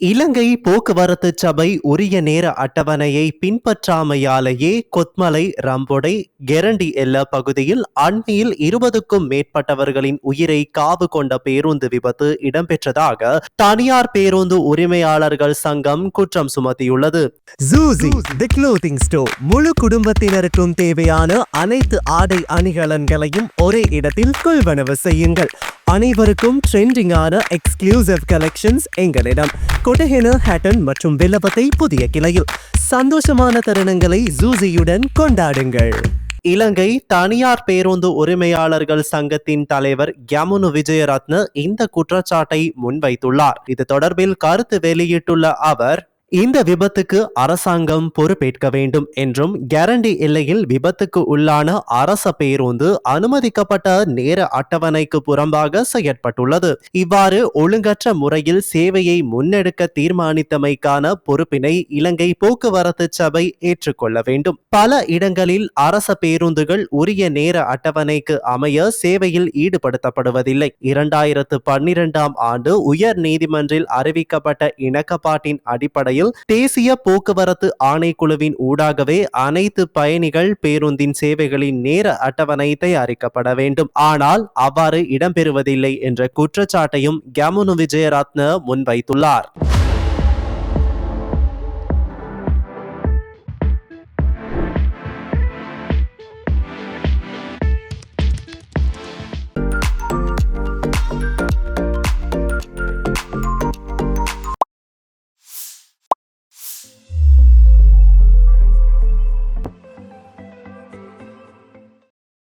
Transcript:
இலங்கை போக்குவரத்து சபை உரிய நேர அட்டவணையை பின்பற்றாமையாலேயே கொத்மலை ரம்பொடை கெரண்டி எல்ல பகுதியில் அண்மையில் இருபதுக்கும் மேற்பட்டவர்களின் உயிரை காவு கொண்ட பேருந்து விபத்து இடம்பெற்றதாக தனியார் பேருந்து உரிமையாளர்கள் சங்கம் குற்றம் சுமத்தியுள்ளது. ஜூசி தி க்ளோதிங் ஸ்டோர் முழு குடும்பத்தினருக்கும் தேவையான அனைத்து ஆடை அணிகலன்களையும் ஒரே இடத்தில் கொள்வனவு செய்யுங்கள். அனைவருக்கும் ட்ரெண்டிங்கான எக்ஸ்க்ளூசிவ் கலெக்ஷன்ஸ் எங்களிடம். கொட்டஹென ஹேட்டன் மற்றும் வில்லபத்தை புதிய கிளையில். சந்தோஷமான தருணங்களை ஜூசியுடன் கொண்டாடுங்கள். இலங்கை தனியார் பேருந்து உரிமையாளர்கள் சங்கத்தின் தலைவர் யமுனு விஜயரத்ன இந்த குற்றச்சாட்டை முன்வைத்துள்ளார். இது தொடர்பில் கருத்து வெளியிட்டுள்ள அவர் இந்த விபத்துக்கு அரசாங்கம் பொறுப்பேற்க வேண்டும் என்றும் கேரண்டி எல்லையில் விபத்துக்கு உள்ளான அரச பேருந்து அனுமதிக்கப்பட்ட நேர அட்டவணைக்கு புறம்பாக செயற்பட்டுள்ளது. இவ்வாறு ஒழுங்கற்ற முறையில் சேவையை முன்னெடுக்க தீர்மானித்தமைக்கான பொறுப்பினை இலங்கை போக்குவரத்து சபை ஏற்றுக்கொள்ள வேண்டும். பல இடங்களில் அரச பேருந்துகள் உரிய நேர அட்டவணைக்கு அமைய சேவையில் ஈடுபடுத்தப்படுவதில்லை. இரண்டாயிரத்து பன்னிரெண்டாம் ஆண்டு உயர் நீதிமன்றில் அறிவிக்கப்பட்ட இணக்கப்பாட்டின் அடிப்படையில் தேசிய போக்குவரத்து ஆணைக்குழுவின் ஊடாகவே அனைத்து பயணிகள் பேருந்தின் சேவைகளின் நேர அட்டவணை தயாரிக்கப்பட வேண்டும். ஆனால் அவ்வாறு இடம்பெறுவதில்லை என்ற குற்றச்சாட்டையும் கமுனு விஜயரத்ன முன்வைத்துள்ளார்.